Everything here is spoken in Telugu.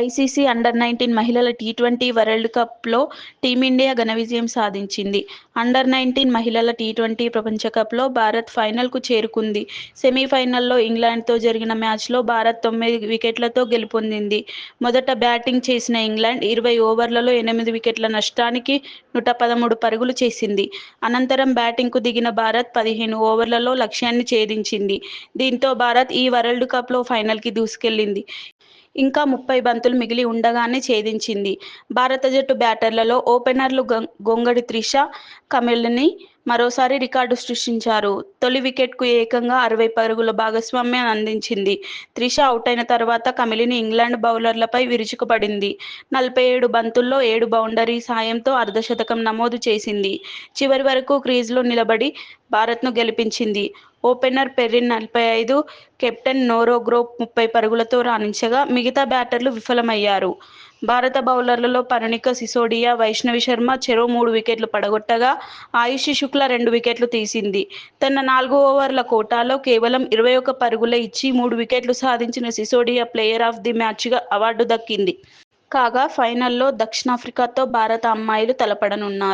ఐసీసీ అండర్ నైన్టీన్ మహిళల టీ ట్వంటీ వరల్డ్ కప్లో టీమిండియా ఘన విజయం సాధించింది. అండర్ నైన్టీన్ మహిళల టీ ట్వంటీ ప్రపంచ కప్లో భారత్ ఫైనల్కు చేరుకుంది. సెమీఫైనల్లో ఇంగ్లాండ్తో జరిగిన మ్యాచ్లో భారత్ తొమ్మిది వికెట్లతో గెలుపొందింది. మొదట బ్యాటింగ్ చేసిన ఇంగ్లాండ్ ఇరవై ఓవర్లలో ఎనిమిది వికెట్ల నష్టానికి నూట పదమూడు పరుగులు చేసింది. అనంతరం బ్యాటింగ్కు దిగిన భారత్ పదిహేను ఓవర్లలో లక్ష్యాన్ని ఛేదించింది. దీంతో భారత్ ఈ వరల్డ్ కప్లో ఫైనల్కి దూసుకెళ్ళింది. ఇంకా ముప్పై బంతులు మిగిలి ఉండగానే ఛేదించింది. భారత జట్టు బ్యాటర్లలో ఓపెనర్లు గొంగడి త్రిష, కమిల్ని మరోసారి రికార్డు సృష్టించారు. తొలి వికెట్కు ఏకంగా అరవై పరుగుల భాగస్వామ్యం అందించింది. త్రిష అవుట్ అయిన తర్వాత కమిలిని ఇంగ్లాండ్ బౌలర్లపై విరుచుకుపడింది. నలభై ఏడు బంతుల్లో ఏడు బౌండరీ సాయంతో అర్ధ శతకం నమోదు చేసింది. చివరి వరకు క్రీజ్లో నిలబడి భారత్ను గెలిపించింది. ఓపెనర్ పెర్రిన్ నలభై ఐదు, కెప్టెన్ నోరో గ్రోప్ ముప్పై పరుగులతో రాణించగా మిగతా బ్యాటర్లు విఫలమయ్యారు. భారత బౌలర్లలో పరణిక సిసోడియా, వైష్ణవి శర్మ చెరో మూడు వికెట్లు పడగొట్టగా ఆయుషి శుక్ల రెండు వికెట్లు తీసింది. తన నాలుగు ఓవర్ల కోటాలో కేవలం ఇరవై ఒక్క పరుగులే ఇచ్చి మూడు వికెట్లు సాధించిన సిసోడియా ప్లేయర్ ఆఫ్ ది మ్యాచ్గా అవార్డు దక్కింది. కాగా ఫైనల్లో దక్షిణాఫ్రికాతో భారత అమ్మాయిలు తలపడనున్నారు.